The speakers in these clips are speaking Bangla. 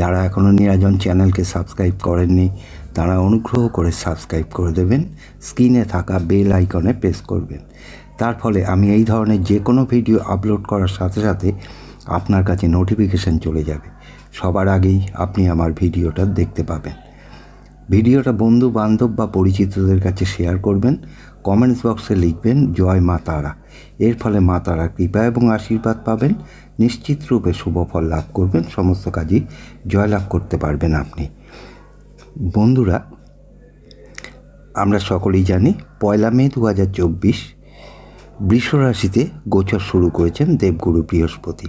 যারা এখনও নিরাজন চ্যানেলকে সাবস্ক্রাইব করেননি, তারা অনুগ্রহ করে সাবস্ক্রাইব করে দেবেন, স্ক্রিনে থাকা বেল আইকনে প্রেস করবেন। তার ফলে আমি এই ধরনের যে কোনো ভিডিও আপলোড করার সাথে সাথে আপনার কাছে নোটিফিকেশান চলে যাবে। সবার আগেই আপনি আমার ভিডিওটা দেখতে পাবেন। ভিডিওটা বন্ধু বান্ধব বা পরিচিতদের কাছে শেয়ার করবেন, কমেন্টস বক্সে লিখবেন, জয় মা তারা। এর ফলে মা তারা কৃপা এবং আশীর্বাদ পাবেন। নিশ্চিত রূপে শুভ ফল লাভ করবেন, সমস্ত কাজই জয়লাভ করতে পারবেন আপনি। বন্ধুরা, আমরা সকলেই জানি, পয়লা মে দু হাজার চব্বিশ বৃষ রাশিতে গোচর শুরু করেছেন দেবগুরু বৃহস্পতি।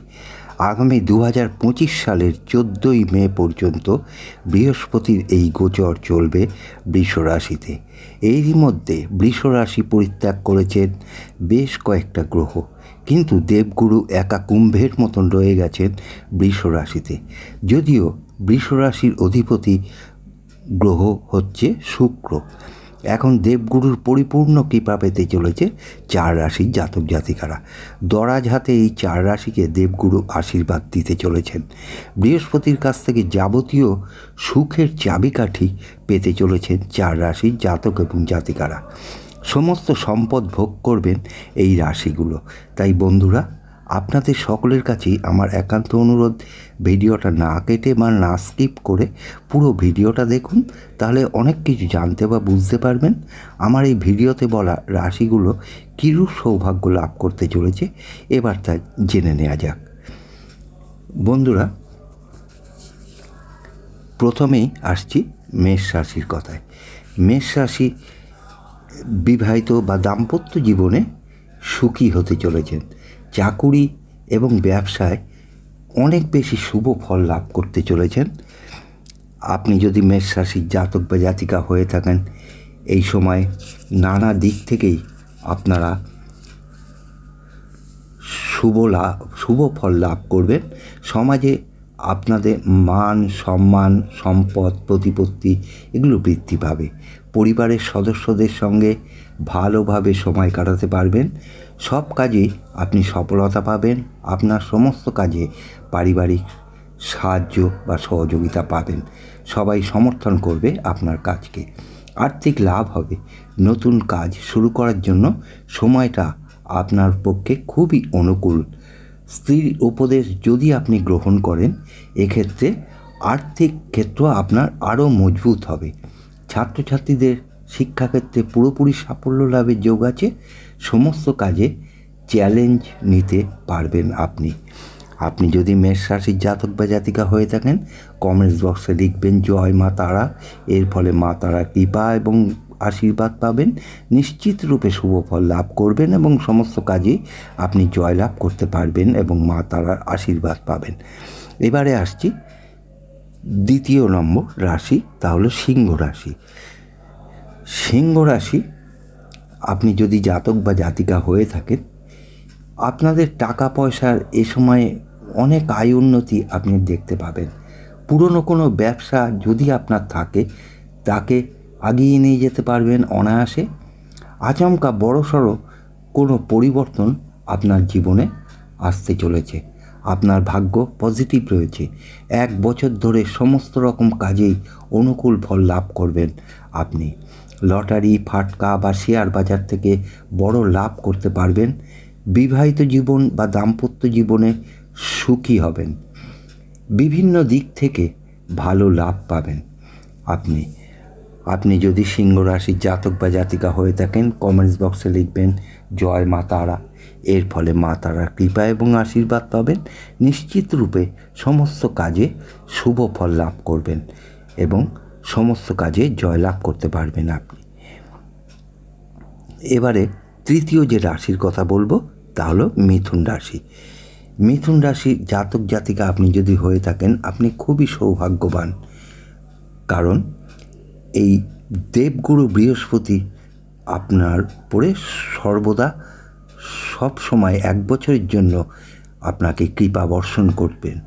আগামী দু হাজার পঁচিশ সালের চোদ্দোই মে পর্যন্ত বৃহস্পতির এই গোচর চলবে বৃষ রাশিতে এরই মধ্যে বৃষ রাশি পরিত্যাগ করেছেন বেশ কয়েকটা গ্রহ, কিন্তু দেবগুরু একা কুম্ভের মতন রয়ে গেছেন বৃষ রাশিতে যদিও বৃষ রাশির অধিপতি গ্রহ হচ্ছে শুক্র এখন দেবগুরুর পরিপূর্ণ কৃপা পেতে চলেছে চার রাশির জাতক জাতিকারা। দরাজ হাতে এই চার রাশিকে দেবগুরু আশীর্বাদ দিতে চলেছেন। বৃহস্পতির কাছ থেকে যাবতীয় সুখের চাবিকাঠি পেতে চলেছেন চার রাশির জাতক এবং জাতিকারা। সমস্ত সম্পদ ভোগ করবেন এই রাশিগুলো। তাই বন্ধুরা আপনাদের সকলের কাছেই আমার একান্ত অনুরোধ। ভিডিওটা না কেটে বা না স্কিপ করে পুরো ভিডিওটা দেখুন, তাহলে অনেক কিছু জানতে বা বুঝতে পারবেন। আমার এই ভিডিওতে বলা রাশিগুলো কীরূপ সৌভাগ্য লাভ করতে চলেছে এবার তা জেনে নেওয়া যাক। বন্ধুরা, প্রথমেই আসছি মেষ রাশির কথায়। মেষ রাশি বিবাহিত বা দাম্পত্য জীবনে সুখী হতে চলেছেন। চাকুরি এবং ব্যবসায় অনেক বেশি শুভ ফল লাভ করতে চলেছেন। আপনি যদি মেষ রাশির জাতক বা জাতিকা হয়ে থাকেন, এই সময় নানা দিক থেকেই আপনারা শুভ লাভ শুভ ফল লাভ করবেন। সমাজে আপনাদের মান, সম্মান, সম্পদ, প্রতিপত্তি এগুলো বৃদ্ধি পাবে। পরিবারের সদস্যদের সঙ্গে ভালোভাবে সময় কাটাতে পারবেন। সব কাজেই আপনি সফলতা পাবেন। আপনার সমস্ত কাজে পারিবারিক সাহায্য বা সহযোগিতা পাবেন। সবাই সমর্থন করবে আপনার কাজকে। আর্থিক লাভ হবে। নতুন কাজ শুরু করার জন্য সময়টা আপনার পক্ষে খুবই অনুকূল। স্ত্রীর উপদেশ যদি আপনি গ্রহণ করেন, এক্ষেত্রে আর্থিক ক্ষেত্র আপনার আরও মজবুত হবে। ছাত্রছাত্রীদের শিক্ষাক্ষেত্রে পুরোপুরি সাফল্য লাভের যোগ আছে, সমস্ত কাজে চ্যালেঞ্জ নিতে পারবেন আপনি। আপনি যদি মেষ রাশির জাতক বা জাতিকা হয়ে থাকেন কমেন্টস বক্সে লিখবেন, জয় মা তারা। এর ফলে মা তারা কৃপা এবং আশীর্বাদ পাবেন। নিশ্চিত রূপে শুভ ফল লাভ করবেন এবং সমস্ত কাজেই আপনি জয়লাভ করতে পারবেন এবং মা তারার আশীর্বাদ পাবেন। এবারে আসছি দ্বিতীয় নম্বর রাশি তা হলো সিংহ রাশি। সিংহ রাশি, আপনি যদি জাতক বা জাতিকা হয়ে থাকেন, আপনাদের টাকা পয়সার এ সময়ে অনেক আয় উন্নতি আপনি দেখতে পাবেন। পুরনো কোনো ব্যবসা যদি আপনার থাকে, তাকে আগিয়ে নিয়ে যেতে পারবেন অনায়াসে। আচমকা বড়সড় কোনো পরিবর্তন আপনার জীবনে আসতে চলেছে। আপনার ভাগ্য পজিটিভ রয়েছে। এক বছর ধরে সমস্ত রকম কাজেই অনুকূল ফল লাভ করবেন আপনি। লটারি, ফাটকা বা শেয়ার বাজার থেকে বড় লাভ করতে পারবেন। বিবাহিত জীবন বা দাম্পত্য জীবনে সুখী হবেন। বিভিন্ন দিক থেকে ভালো লাভ পাবেন আপনি। আপনি যদি সিংহ রাশির জাতক বা জাতিকা হয়ে থাকেন কমেন্টস বক্সে লিখবেন, জয় মা তারা। এর ফলে মা তারার কৃপা এবং আশীর্বাদ পাবেন। নিশ্চিত রূপে সমস্ত কাজে শুভ ফল লাভ করবেন এবং সমস্ত কাজে জয়লাভ করতে পারবেন আপনি। এবারে তৃতীয় যে রাশির কথা বলব, তা হলো মিথুন রাশি। মিথুন রাশির জাতক জাতিকা আপনি যদি হয়ে থাকেন, আপনি খুবই সৌভাগ্যবান। কারণ এই দেবগুরু বৃহস্পতি আপনার উপরে সর্বদা সব সময় এক বছরের জন্য আপনাকে কৃপা বর্ষণ করবেন।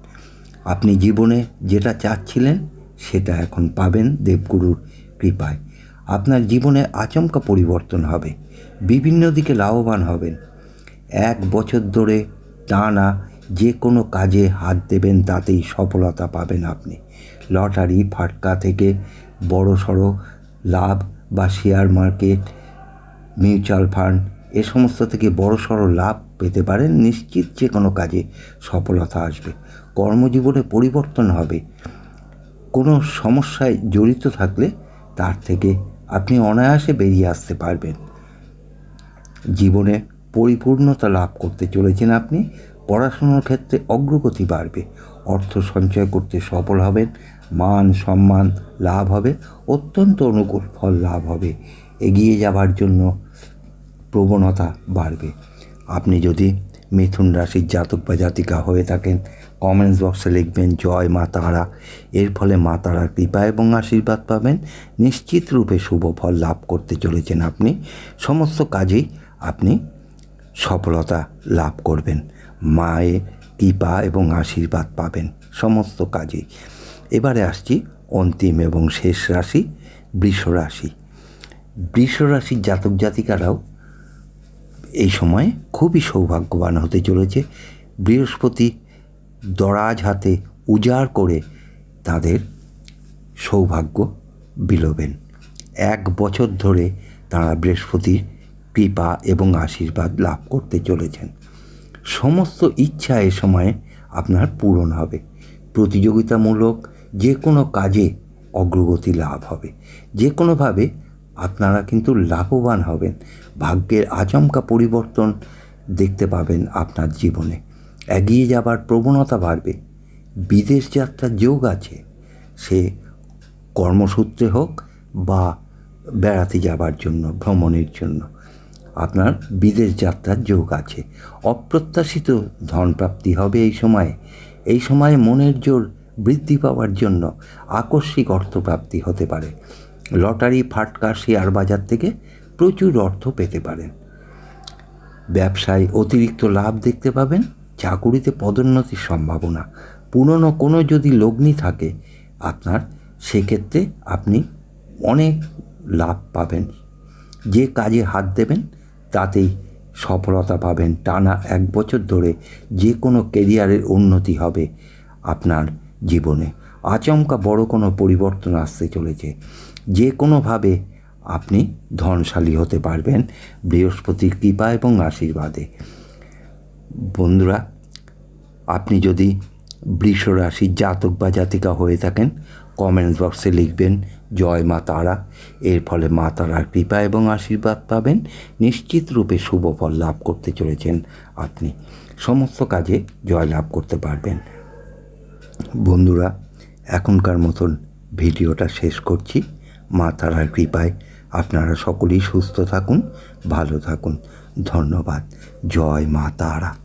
আপনি জীবনে যেটা চাচ্ছিলেন, সেটা এখন পাবেন দেবগুরুর কৃপায়। আপনার জীবনে আচমকা পরিবর্তন হবে, বিভিন্ন দিকে লাভবান হবেন। এক বছর ধরে টানা যে কোনো কাজে হাত দেবেন, তাতেই সফলতা পাবেন আপনি। লটারি ফাটকা থেকে বড় সড়ো লাভ বা শেয়ার মার্কেট, মিউচুয়াল ফান্ড এ সমস্ত থেকে বড় সড়ো লাভ পেতে পারেন নিশ্চিত যে কোনো কাজে সফলতা আসবে। কর্মজীবনে পরিবর্তন হবে। কোনো সমস্যায় জড়িত থাকলে তার থেকে আপনি অনায়াসে বেরিয়ে আসতে পারবেন। জীবনে পরিপূর্ণতা লাভ করতে চলেছেন আপনি, পড়াশোনার ক্ষেত্রে অগ্রগতি বাড়বে, অর্থ সঞ্চয় করতে সফল হবেন, মান সম্মান লাভ হবে, অত্যন্ত অনুকূল ফল লাভ হবে। এগিয়ে যাবার জন্য প্রবণতা বাড়বে। আপনি যদি মিথুন রাশির জাতক বা জাতিকা হয়ে থাকেন কমেন্টস বক্সে লিখবেন, জয় মা তারা। এর ফলে মা তারার কৃপা এবং আশীর্বাদ পাবেন। নিশ্চিত রূপে শুভ ফল লাভ করতে চলেছেন আপনি। সমস্ত কাজেই আপনি সফলতা লাভ করবেন। মায়ের কৃপা এবং আশীর্বাদ পাবেন সমস্ত কাজেই। এবারে আসছি অন্তিম এবং শেষ রাশি বৃষ রাশি বৃষ রাশির জাতক জাতিকারাও এই সময় খুবই সৌভাগ্যবান হতে চলেছে। বৃহস্পতি দরাজ হাতে উজাড় করে তাদের সৌভাগ্য বিলোবেন। এক বছর ধরে তারা বৃহস্পতির কৃপা এবং আশীর্বাদ লাভ করতে চলেছেন। সমস্ত ইচ্ছা এ সময়ে আপনার পূরণ হবে। প্রতিযোগিতামূলক যে কোনো কাজে অগ্রগতি লাভ হবে। যে কোনোভাবে আপনারা কিন্তু লাভবান হবেন। ভাগ্যের আচমকা পরিবর্তন দেখতে পাবেন আপনার জীবনে। এগিয়ে যাবার প্রবণতা বাড়বে। বিদেশ যাত্রার যোগ আছে। সে কর্মসূত্রে হোক বা বেড়াতে যাবার জন্য, ভ্রমণের জন্য আপনার বিদেশ যাত্রার যোগ আছে। অপ্রত্যাশিত ধনপ্রাপ্তি হবে এই সময়ে। এই সময়ে মনের জোর বৃদ্ধি পাওয়ার জন্য আকস্মিক অর্থপ্রাপ্তি হতে পারে। লটারি ফাটকা শেয়ার বাজার থেকে প্রচুর অর্থ পেতে পারেন। ব্যবসায় অতিরিক্ত লাভ দেখতে পাবেন, চাকুরিতে পদোন্নতির সম্ভাবনা। পুরনো কোনো যদি লগ্নি থাকে, আপনার সেক্ষেত্রে আপনি অনেক লাভ পাবেন। যে কাজে হাত দেবেন, তাতেই সফলতা পাবেন। টানা এক বছর ধরে যে কোনো কেরিয়ারের উন্নতি হবে আপনার জীবনে। আচমকা বড় কোনো পরিবর্তন আসতে চলেছে। যে কোনোভাবে আপনি ধনশালী হতে পারবেন বৃহস্পতির কৃপা এবং আশীর্বাদে। বন্ধুরা, আপনি যদি বৃষ রাশির জাতক বা জাতিকা হয়ে থাকেন কমেন্টস বক্সে লিখবেন, জয় মা তারা। এর ফলে মা তারার কৃপা এবং আশীর্বাদ পাবেন। নিশ্চিত রূপে শুভ ফল লাভ করতে চলেছেন আপনি। সমস্ত কাজে জয় লাভ করতে পারবেন। বন্ধুরা, এখনকার মতন ভিডিওটা শেষ করছি। মা তারার কৃপায় আপনারা সকলেই সুস্থ থাকুন ভালো থাকুন। ধন্যবাদ। জয় মা তারা।